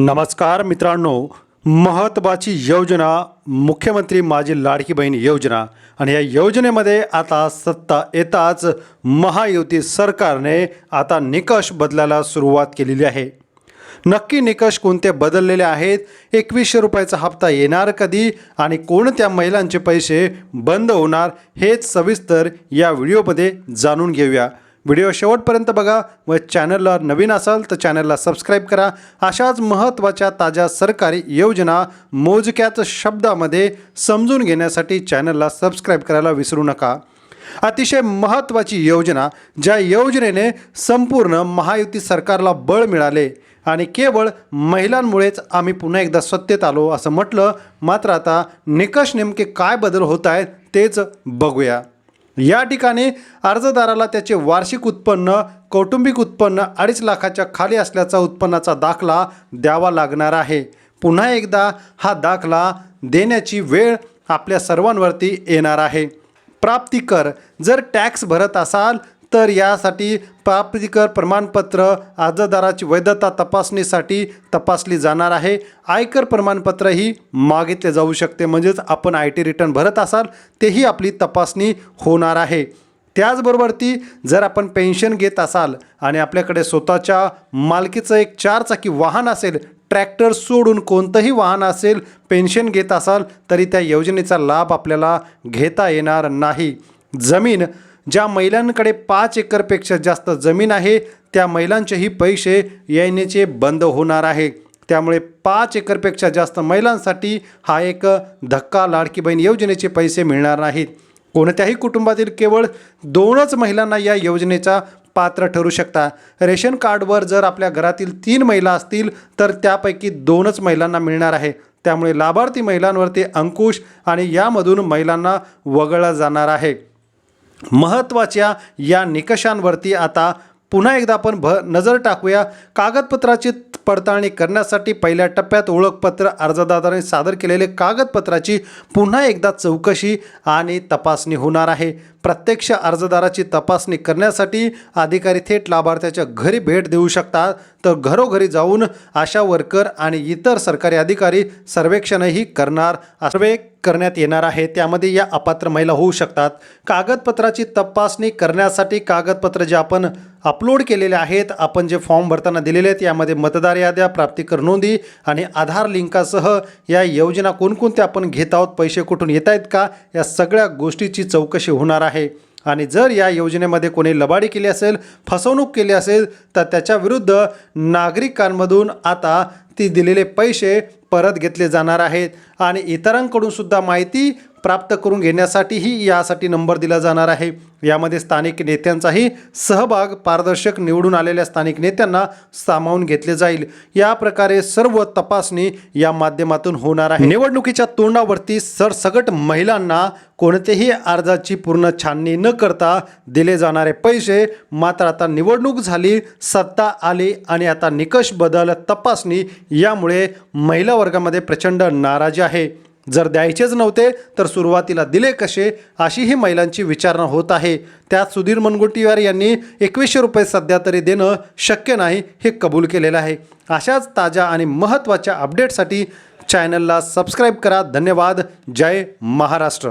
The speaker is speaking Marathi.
नमस्कार मित्रांनो महत्त्वाची योजना मुख्यमंत्री माझी लाडकी बहीण योजना. आणि या योजनेमध्ये आता सत्ता येताच महायुती सरकारने आता निकष बदलायला सुरुवात केलेली आहे. नक्की निकष कोणते बदललेले आहेत? एकवीसशे रुपयाचा हप्ता येणार कधी? आणि कोणत्या महिलांचे पैसे बंद होणार? हेच सविस्तर या व्हिडिओमध्ये जाणून घेऊया. व्हिडिओ शेवटपर्यंत बघा. व चॅनलला नवीन असाल तर चॅनलला सबस्क्राईब करा. अशाच महत्त्वाच्या ताज्या सरकारी योजना मोजक्याच शब्दामध्ये समजून घेण्यासाठी चॅनलला सबस्क्राईब करायला विसरू नका. अतिशय महत्त्वाची योजना ज्या योजनेने संपूर्ण महायुती सरकारला बळ मिळाले आणि केवळ महिलांमुळेच आम्ही पुन्हा एकदा सत्तेत आलो असं म्हटलं मात्र आता निकष नेमके काय बदल होत आहेत तेच बघूया. या ठिकाणी अर्जदाराला त्याचे वार्षिक उत्पन्न कौटुंबिक उत्पन्न अडीच लाखाच्या खाली असल्याचा उत्पन्नाचा दाखला द्यावा लागणार आहे. पुन्हा एकदा हा दाखला देण्याची वेळ आपल्या सर्वांवरती येणार आहे. प्राप्तिकर जर टॅक्स भरत असाल तर यासाठी प्राप्तिकर प्रमाणपत्र अर्जदाराची वैधता तपासणीसाठी तपासली जाणार आहे. आयकर प्रमाणपत्रही मागितले जाऊ शकते. म्हणजेच आपण आय टी रिटर्न भरत असाल तेही आपली तपासणी होणार आहे. त्याचबरोबर ती जर आपण पेन्शन घेत असाल आणि आपल्याकडे स्वतःच्या मालकीचं एक चारचाकी वाहन असेल ट्रॅक्टर सोडून कोणतंही वाहन असेल पेन्शन घेत असाल तरी त्या योजनेचा लाभ आपल्याला घेता येणार नाही. जमीन ज्या महिलांकडे पाच एकरपेक्षा जास्त जमीन आहे त्या महिलांचेही पैसे येण्याचे बंद होणार आहे. त्यामुळे पाच एकरपेक्षा जास्त महिलांसाठी हा एक धक्का लाडकी बहीण योजनेचे पैसे मिळणार नाहीत. कोणत्याही कुटुंबातील केवळ दोनच महिलांना या योजनेचा पात्र ठरू शकता. रेशन कार्डवर जर आपल्या घरातील तीन महिला असतील तर त्यापैकी दोनच महिलांना मिळणार आहे. त्यामुळे लाभार्थी महिलांवरती अंकुश आणि यामधून महिलांना वगळलं जाणार आहे. महत्त्वाच्या या निकषांवरती आता पुन्हा एकदा आपण भ नजर टाकूया. कागदपत्राची पडताळणी करण्यासाठी पहिल्या टप्प्यात ओळखपत्र अर्जदाराने सादर केलेले कागदपत्राची पुन्हा एकदा चौकशी आणि तपासणी होणार आहे. प्रत्यक्ष अर्जदाराची तपासणी करण्यासाठी अधिकारी थेट लाभार्थ्याच्या घरी भेट देऊ शकतात. तर घरोघरी जाऊन आशा वर्कर आणि इतर सरकारी अधिकारी सर्वेक्षणही करणार सर्वे करण्यात येणार आहे. त्यामध्ये या अपात्र महिला होऊ शकतात. कागदपत्राची तपासणी करण्यासाठी कागदपत्र जे आपण अपलोड केलेले आहेत आपण जे फॉर्म भरताना दिलेले आहेत यामध्ये मतदार याद्या प्राप्तिकर नोंदी आणि आधार लिंकासह या योजना कोणकोणत्या आपण घेत आहोत पैसे कुठून येत आहेत का या सगळ्या गोष्टीची चौकशी होणार आहे. आहे. आणि जर या योजनेमध्ये कोणी लबाडी केली असेल फसवणूक केली असेल तर त्याच्या विरुद्ध नागरिकांमधून आता ती दिलेले पैसे परत घेतले जाणार आहेत. आणि इतरांकडून सुद्धा माहिती प्राप्त करून घेण्यासाठीही यासाठी नंबर दिला जाणार आहे. यामध्ये स्थानिक नेत्यांचाही सहभाग पारदर्शक निवडून आलेल्या स्थानिक नेत्यांना सामावून घेतले जाईल. या प्रकारे सर्व तपासणी या माध्यमातून होणार आहे. निवडणुकीच्या तोंडावरती सरसगट महिलांना कोणतेही अर्जाची पूर्ण छाननी न करता दिले जाणारे पैसे मात्र आता निवडणूक झाली सत्ता आली आणि आता निकष बदल तपासणी यामुळे महिला वर्गामध्ये प्रचंड नाराजी आहे. जर द्यायचेच नव्हते तर सुरुवातीला दिले कसे अशी ही महिलांची विचारणा होत आहे. त्यात सुधीर मुनगुटीवार यांनी एकवीसशे रुपये सध्या तरी देणं शक्य नाही हे कबूल केलेलं आहे. अशाच ताज्या आणि महत्त्वाच्या अपडेटसाठी चॅनलला सबस्क्राईब करा. धन्यवाद. जय महाराष्ट्र.